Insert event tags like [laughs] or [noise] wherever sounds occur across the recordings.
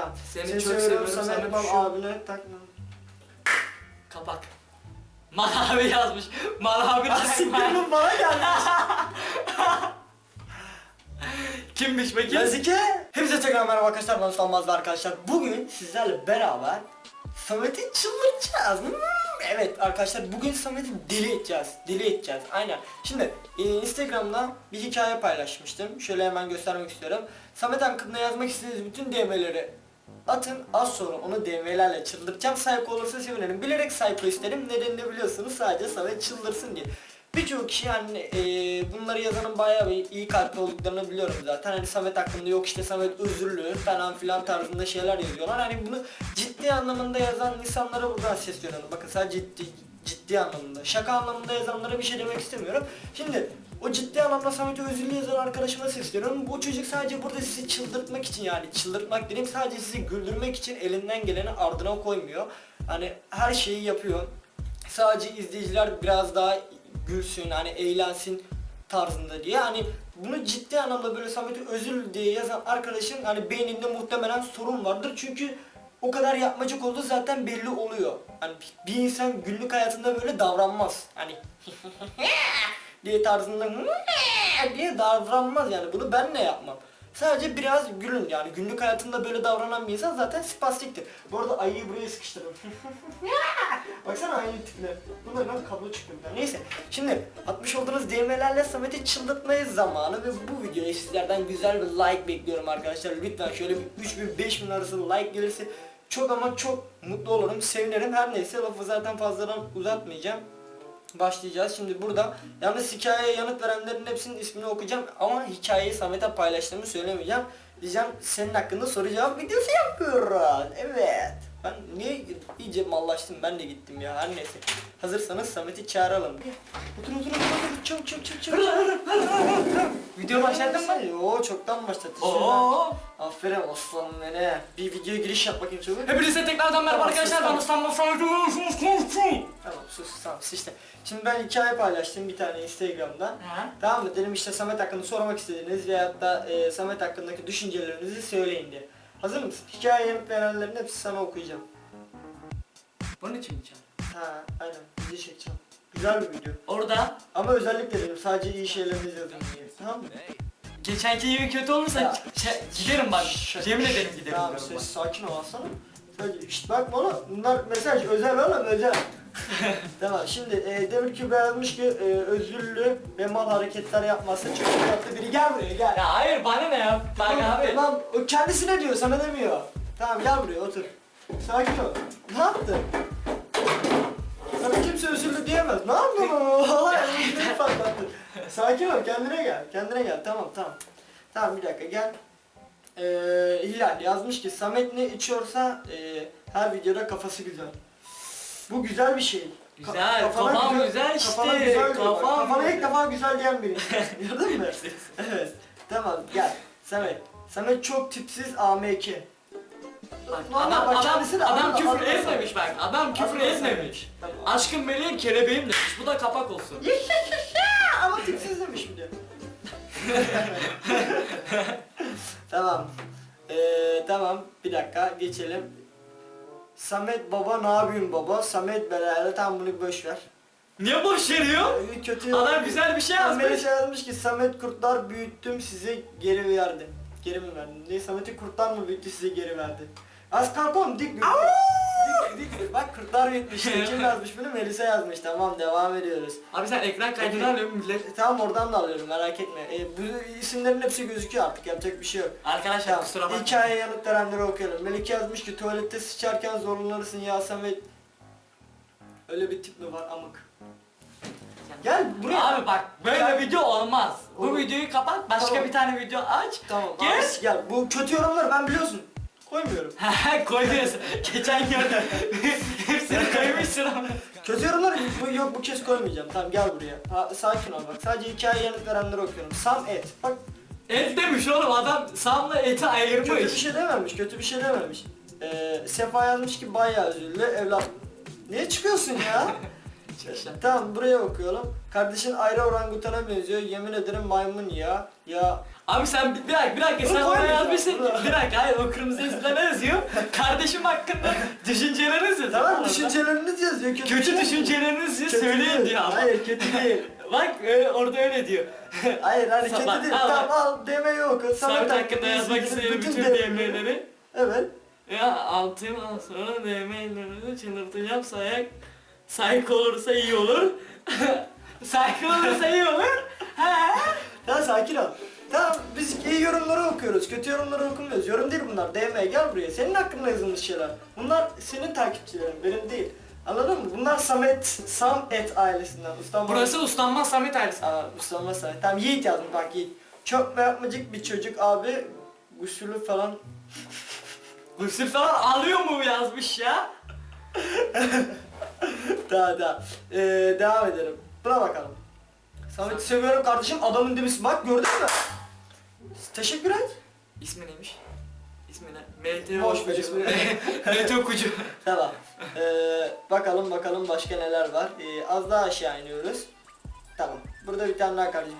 tamam. Seni çok seviyorum seviyorum, Samet Bal abine takma. Kapak. Mavi [laughs] yazmış. Mavi Siktir bu bana gelmiş. [laughs] Kimmiş peki? Yazıke. Hepinize tekrar merhaba arkadaşlar ben Sanmaz arkadaşlar. Bugün sizlerle beraber Samet'i çıldırtacağız. Hmm, Evet arkadaşlar bugün Samet'i deli edeceğiz. Deli edeceğiz. Aynen. Şimdi e, Instagram'da bir hikaye paylaşmıştım. Şöyle hemen göstermek istiyorum. Samet hakkında yazmak istediğiniz bütün DM'leri atın. Az sonra onu DM'lerle çıldırtacağım. Sayfa olursa sevinirim. Bilerek sayfa isterim. Nedenini biliyorsunuz. Sadece Samet çıldırsın diye. Birçok kişi yani e, bunları yazanın bayağı bir iyi kalpli olduklarını biliyorum zaten. Hani Samet hakkında yok işte Samet özürlü falan filan tarzında şeyler yazıyorlar. Hani bunu ciddi anlamında yazan insanlara buradan sesleniyorum. Bakın sadece ciddi, ciddi anlamında. Şaka anlamında yazanlara bir şey demek istemiyorum. Şimdi o ciddi anlamda Samet'e özürlü yazan arkadaşıma sesleniyorum. Bu çocuk sadece burada sizi çıldırtmak için yani çıldırtmak dediğim sadece sizi güldürmek için elinden geleni ardına koymuyor. Hani her şeyi yapıyor. Sadece izleyiciler biraz daha gülsün hani eğlensin tarzında diye hani bunu ciddi anlamda böyle Samet'e özür diye yazan arkadaşın hani beyninde muhtemelen sorun vardır çünkü o kadar yapmacık olduğu zaten belli oluyor. Hani bir insan günlük hayatında böyle davranmaz. Hani [laughs] diye tarzında diye davranmaz yani bunu ben ne yapmam. Sadece biraz gülün yani günlük hayatında böyle davranan bir insan zaten spastiktir. Bu arada ayıyı buraya sıkıştırdım. [laughs] Baksana aynı tipler. Bunlardan kablo tane. Neyse. Şimdi atmış olduğunuz DM'lerle Samet'i çıldırtmayı zamanı ve bu videoya sizlerden güzel bir like bekliyorum arkadaşlar. Lütfen şöyle bir 3000-5000 arası like gelirse çok ama çok mutlu olurum, sevinirim. Her neyse lafı zaten fazladan uzatmayacağım. Başlayacağız. Şimdi burada yalnız hikayeye yanıt verenlerin hepsinin ismini okuyacağım ama hikayeyi Samet'e paylaştığımı söylemeyeceğim. Diyeceğim senin hakkında soru cevap videosu yapıyoruz. Evet. Ben niye iyice mallaştım ben de gittim ya her neyse. Hazırsanız Samet'i çağıralım. Otur otur otur otur çabuk çabuk çabuk çabuk. Video başlattın mı? Oo çoktan başladı. Oo. Aferin aslanım beni. Bir videoya giriş yap bakayım çabuk. Hepinize tekrardan merhaba Tamam, arkadaşlar. sus, Ben İstanbul Sanatı Tamam sus tamam sus işte. Şimdi ben hikaye paylaştım bir tane Instagram'da. Ha? Tamam mı? Dedim işte Samet hakkında sormak istediğiniz veyahut da e, Samet hakkındaki düşüncelerinizi söyleyin diye. Hazır mısın? Hikaye yanıt verenlerin hepsi sana okuyacağım. Bunun için mi çağırdın? Ha aynen. Video çekeceğim. Güzel bir video. Orada Ama özellikle dedim sadece iyi şeylerinizi yazın diye. Tamam mı? geçenki gibi kötü olursa şey- giderim bak. Yemin ederim giderim Tamam diyorum bak. ses sakin ol aslanım. Sadece şşt bak bana bunlar mesaj özel oğlum özel. [laughs] tamam şimdi e, Demir Kübra yazmış ki e, özürlü ve mal hareketler yapmazsa çok tatlı biri gel buraya gel. Ya hayır bana ne ya? Bak Tamam, abi. Tamam o kendisine diyor sana demiyor. Tamam gel buraya otur. Sakin ol. Ne yaptın? Sana kimse özürlü diyemez. Ne yaptın [laughs] [laughs] o? Allah özürlü patlattın. Sakin ol kendine gel. Kendine gel tamam tamam. Tamam bir dakika gel. Ee, Hilal yazmış ki Samet ne içiyorsa e, her videoda kafası güzel. Bu güzel bir şey. Güzel, kafana kafam güzel işte, Kafana güzel diyor bak. kafam Kafana ilk defa güzel diyen biri. [laughs] Gördün mü? evet. Tamam gel. Samet. Samet çok tipsiz AMK. Bak, Normal, adam, bak adam, kendisi de adam adını- küfür adını etmemiş bak. Adam küfür etmemiş. Tamam. Aşkım meleğim kelebeğim demiş. Bu da kapak olsun. Ama tipsiz demiş bir de. [laughs] tamam. Ee, tamam bir dakika geçelim. Samet baba ne yapıyorsun baba? Samet belayla tam bunu boş ver. Niye boş veriyor? Ee, kötü Adam güzel bir şey yazmış. Samet şey yazmış ki Samet kurtlar büyüttüm size geri verdim. Geri mi verdim? Ne Samet'i kurtlar mı büyüttü size geri verdi. Az kalk oğlum dik büyüttü. Kurtlar büyütmüştü. Kim yazmış bunu? Melisa yazmış. Tamam devam ediyoruz. Abi sen ekran kaydını alıyorsun millet. E, tamam oradan da alıyorum merak etme. E, bu isimlerin hepsi gözüküyor artık yapacak bir şey yok. Arkadaşlar Tamam. kusura bakma. Hikaye yanıt verenleri okuyalım. Melike yazmış ki tuvalette sıçarken zorlanırsın ya Samet. Öyle bir tip mi var amık? Gel buraya. Abi bak böyle Gel. video olmaz. Bu Olur. videoyu kapat başka Tamam. bir tane video aç. Tamam Gel. abi, gel. Bu kötü yorumları ben biliyorsun. Koymuyorum. Koyuyorsun. Geçen gördüm. [laughs] Hepsini koymuşsun ama. Kötü yorumları bu, yok bu kez koymayacağım. Tamam gel buraya. Ha, sakin ol bak. Sadece hikaye yanıt verenleri okuyorum. Sam et. Bak Et demiş oğlum adam Sam'la eti kötü bir ayırmış. şey dememiş. Kötü bir şey dememiş. Ee, Sefa yazmış ki bayağı üzüldü. Evlat. Niye çıkıyorsun ya? [laughs] tamam buraya okuyalım. Kardeşin ayrı orangutana benziyor. Yemin ederim maymun ya. Ya Abi sen bir, bir dakika, bir dakika Bunu sen oraya koymayacağım, yazmışsın. bunu. Bir dakika hayır o kırmızı yazıda ne yazıyor? Kardeşim hakkında düşünceleriniz yazıyor. Tamam orada. düşünceleriniz yazıyor. Kötü, düşüncelerinizi Kötü söyleyin değil. diyor ama. Hayır kötü değil. [laughs] Bak öyle, orada öyle diyor. [laughs] Hayır hani kötü Bak, değil. al Tamam al demeyi oku. Samet hakkında yazmak istediğim bütün DM'leri. Evet. Ya altı yıl sonra DM'leri çıldırtacağım sayak. Psycho olursa iyi olur. [laughs] Psycho olursa iyi olur. He. Tamam sakin ol. Tamam biz iyi yorumları okuyoruz. Kötü yorumları okumuyoruz. Yorum değil bunlar. DM gel buraya. Senin hakkında yazılmış şeyler. Bunlar senin takipçilerin. Benim değil. Anladın mı? Bunlar Samet, Samet ailesinden. Ustam Burası Uslanmaz Samet ailesi. Aa, Ustam Samet. Tamam Yiğit yazmış bak Yiğit. Çok yapmacık bir çocuk abi. Gusülü falan. Gusül falan alıyor mu yazmış ya? [laughs] [laughs] daha daha. Ee, devam edelim. Buna bakalım. Samet'i seviyorum kardeşim. Adamın dibisi. Bak gördün mü? Teşekkür et. İsmi neymiş? İsmi ne? Meteo Boş ver Kucu. ismini. [laughs] Meteo Kucu. Tamam. Ee, bakalım bakalım başka neler var. Ee, az daha aşağı iniyoruz. Tamam. Burada bir tane daha kardeşim.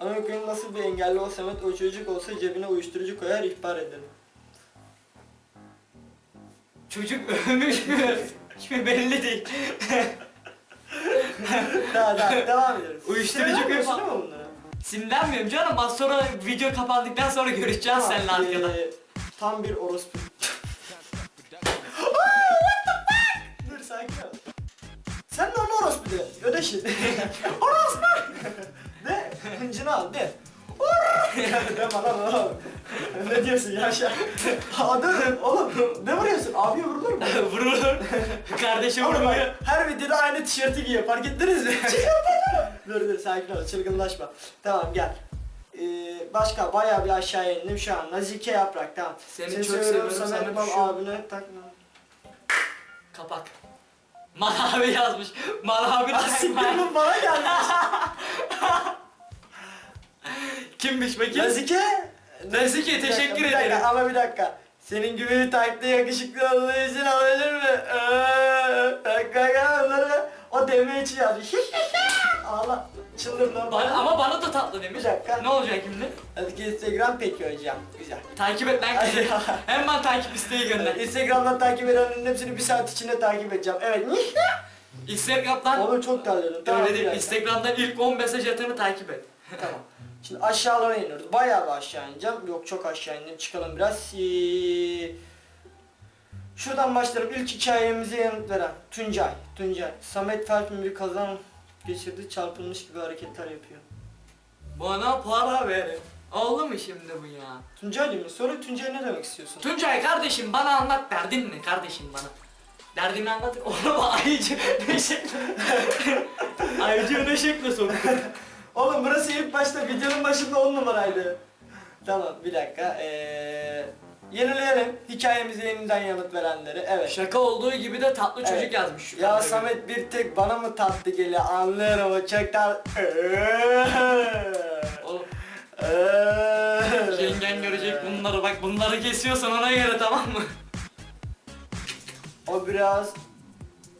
Ama ülkenin nasıl bir engelli o Samet o çocuk olsa cebine uyuşturucu koyar ihbar ederim. Çocuk ölmüş mü? Hiçbir belli değil. [laughs] daha daha devam ediyoruz. Uyuşturucu Sinirlenmiyorsun koyma- değil mi bunlara? Sinirlenmiyorum canım. Az sonra video kapandıktan sonra görüşeceğiz Tamam, seninle arkada. ee, tam bir orospu. [laughs] Dur sakin ol. Sen de ona orospu de. Ödeşin. [laughs] orospu! de. Hıncını al de. Deme lan oğlum. [laughs] ne diyorsun ya aşağı? [laughs] Adı oğlum ne vuruyorsun? Abiye vurulur mu? [laughs] Vurulur. Kardeşe Oğlum vuruluyor. bak, her videoda aynı tişörtü giyiyor fark ettiniz mi? dur dur sakin ol çılgınlaşma. Tamam gel. Ee, başka bayağı bir aşağıya indim şu an. Nazike yaprak tamam. Seni çok seviyorum, Samet sana Bab şu- abine takma. Kapak. Mal abi yazmış. Mal abi Ah takma. siktir bu bana geldi. Kimmiş peki? Nazike. Bir dakika, teşekkür bir dakika, ederim. Ama bir dakika. Senin gibi bir taklı yakışıklı olduğu için olabilir mi? Kanka onları o deme için yazmış. [laughs] Ağla. Çıldır lan. Bana, ama bana da tatlı demiş. Bir dakika. Ne olacak şimdi? Hadi ki Instagram peki hocam. Güzel. Takip et lan kızı. [laughs] Hemen takip isteği gönder. Instagram'dan takip edenlerin hepsini bir saat içinde takip edeceğim. Evet. [laughs] Instagram'dan Oğlum çok terledim. Tamam, öyle bir değil. dakika. Instagram'dan ilk 10 mesaj atanı takip et. Tamam. Şimdi aşağılara iniyoruz. Bayağı bir aşağı ineceğim. Yok çok aşağı indim. Çıkalım biraz. Ee, Şuradan başlayalım. İlk hikayemize yanıt veren. Tuncay. Tuncay. Samet Felt'in bir kazan geçirdi. Çarpılmış gibi hareketler yapıyor. Bana para verin. Oldu mu şimdi bu ya? Tuncay değil mi? Sonra Tuncay ne demek istiyorsun? Tuncay kardeşim bana anlat derdin ne kardeşim bana? Derdini anlat. [laughs] Oğlum ayıcı ne şekle? [laughs] ayıcı ne şekle soktu? Oğlum burası ilk başta videonun başında 10 numaraydı. Tamam bir dakika. Ee, yenileyelim. Hikayemize yeniden yanıt verenleri. Evet. Şaka olduğu gibi de tatlı çocuk Evet. yazmış şu Ya kameraya. Samet bir tek bana mı tatlı geliyor anlıyorum o çok tat... Oğlum yengen görecek bunları bak bunları kesiyorsan ona göre tamam mı? O biraz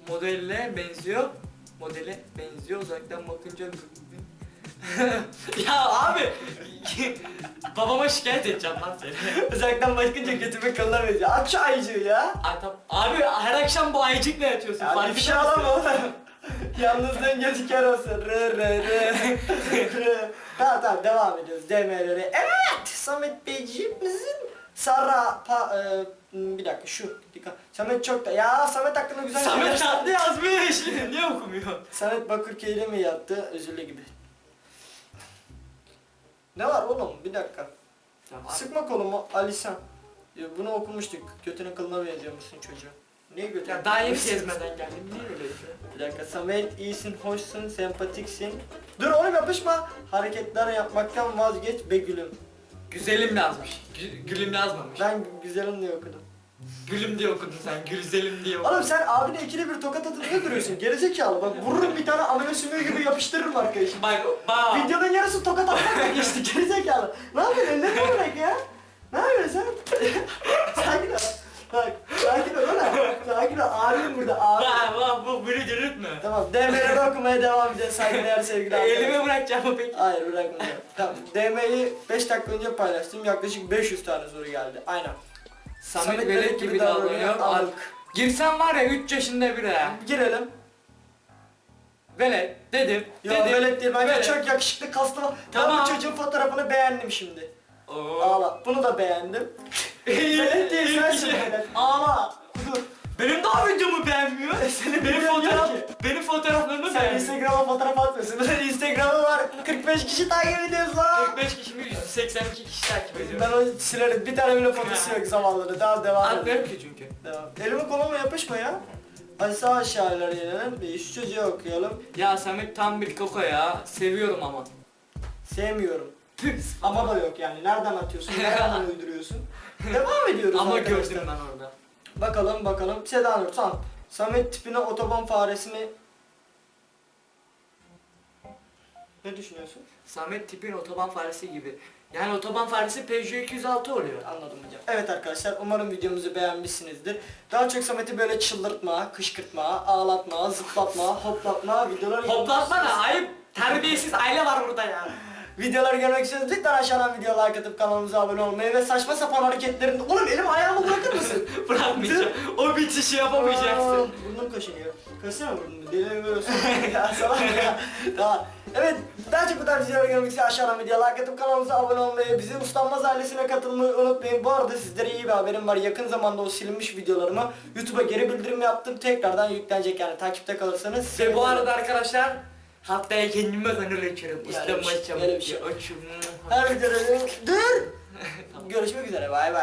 Modelle benziyor. Modele benziyor uzaktan bakınca [laughs] ya abi babama şikayet edeceğim lan seni. [laughs] uzaktan bakınca götüme kılına benziyor. Aç şu ayıcığı ya. Ay, tam- Abi her akşam bu ayıcıkla yatıyorsun. Ya bir şey alama oğlum. [laughs] Yalnızlığın gözü kör olsun. Rı rı rı. Rı. tamam tamam devam ediyoruz. DM'lere. Evet Samet Beyciğimizin Sara pa, e, bir dakika şu dikkat. Samet çok da ya Samet hakkında güzel Samet şeyler- yazmış. Niye okumuyor? Samet Bakırköy'de mi yattı? Özürlü gibi. Ne var oğlum? Bir dakika. Tamam. Sıkma kolumu Alisan. Ya bunu okumuştuk. Götünün kılına benziyormuşsun çocuğu. Niye götünün Ya daha yeni gezmeden geldim. Niye öyle? Bir dakika Samet iyisin, hoşsun, sempatiksin. Dur oğlum yapışma. Hareketler yapmaktan vazgeç be gülüm. Güzelim yazmış. Gü- gülüm yazmamış. Ben güzelim diye okudum. Gülüm diye okudun sen. Güzelim diye okudun. Oğlum sen abine ikili bir tokat atıp ne duruyorsun? Gerizekalı bak vururum bir tane anime sümüğü gibi yapıştırırım arkadaşım. Bak bak. Videonun yarısı tokat atmakla geçti gerizekalı. Ne yapıyorsun ne demek ya? Ne yapıyorsun sen? [laughs] sakin ol. Bak sakin ol lan. Sakin ol abim burada abi. Bak bak bu beni dürütme. Tamam DM'leri okumaya devam edeceğiz saygıdeğer sevgili arkadaşlar. Elime bırakacağım mı peki? Hayır bırakmayacağım. tamam. DM'yi 5 dakika önce paylaştım. Yaklaşık 500 tane soru geldi. Aynen. Samet Velet gibi davranıyor. Al. Girsen var ya 3 yaşında biri ha. Girelim. Velet dedim. Ya dedim. velet değil bence Velet. çok yakışıklı kaslı. Tamam. Ben bu çocuğun fotoğrafını beğendim şimdi. Oo. Ağla. Bunu da beğendim. [laughs] velet değil sensin velet. Ağla. Dur. Benim daha videomu beğenmiyor. Senin benim videon Bunun Instagram'ı var. 45 kişi takip ediyoruz lan. 45 kişi mi 182 kişi takip ediyor. Ben onu silerim. Bir tane bile fotosu yok zamanları. Daha devam edelim. Atmıyorum ki çünkü. Devam. Elime koluma yapışma ya. Hadi sağ aşağıları inelim. Bir şu çocuğu okuyalım. Ya Samet tam bir koko ya. Seviyorum ama. Sevmiyorum. Ama da yok yani. Nereden atıyorsun? [laughs] Nereden uyduruyorsun? Devam ediyoruz ama arkadaşlar. gördüm ben orada. Bakalım bakalım. Seda Nur tamam. Samet tipine otoban faresini... Ne düşünüyorsun? Samet tipin otoban faresi gibi. Yani otoban faresi Peugeot 206 oluyor. Anladım hocam. Evet arkadaşlar umarım videomuzu beğenmişsinizdir. Daha çok Samet'i böyle çıldırtma, kışkırtma, ağlatma, zıplatma, hoplatma videolar Hoplatma da ayıp. Terbiyesiz aile var burada ya. [laughs] Videoları görmek istiyorsanız lütfen aşağıdan video like atıp kanalımıza abone olmayı ve saçma sapan hareketlerinde... Oğlum elim ayağımı bırakır mısın? [laughs] Bırakmayacağım. o bitişi yapamayacaksın. Aa, Burnum kaşınıyor. Kaşına mı burnum? Deli böyle [laughs] ya salak ya. Tamam. Evet, daha çok bu tarz videoları görmek için aşağıdan video like atıp kanalımıza abone olmayı, bizi Uslanmaz ailesine katılmayı unutmayın. Bu arada sizlere iyi bir haberim var. Yakın zamanda o silinmiş videolarımı YouTube'a geri bildirim yaptım. Tekrardan yüklenecek yani takipte kalırsanız. Ve bu arada arkadaşlar haftaya. Yani Ustam bir şey- açacağım. öyle bir şey. Her videoda dur. [laughs] Görüşmek üzere. Bay bay.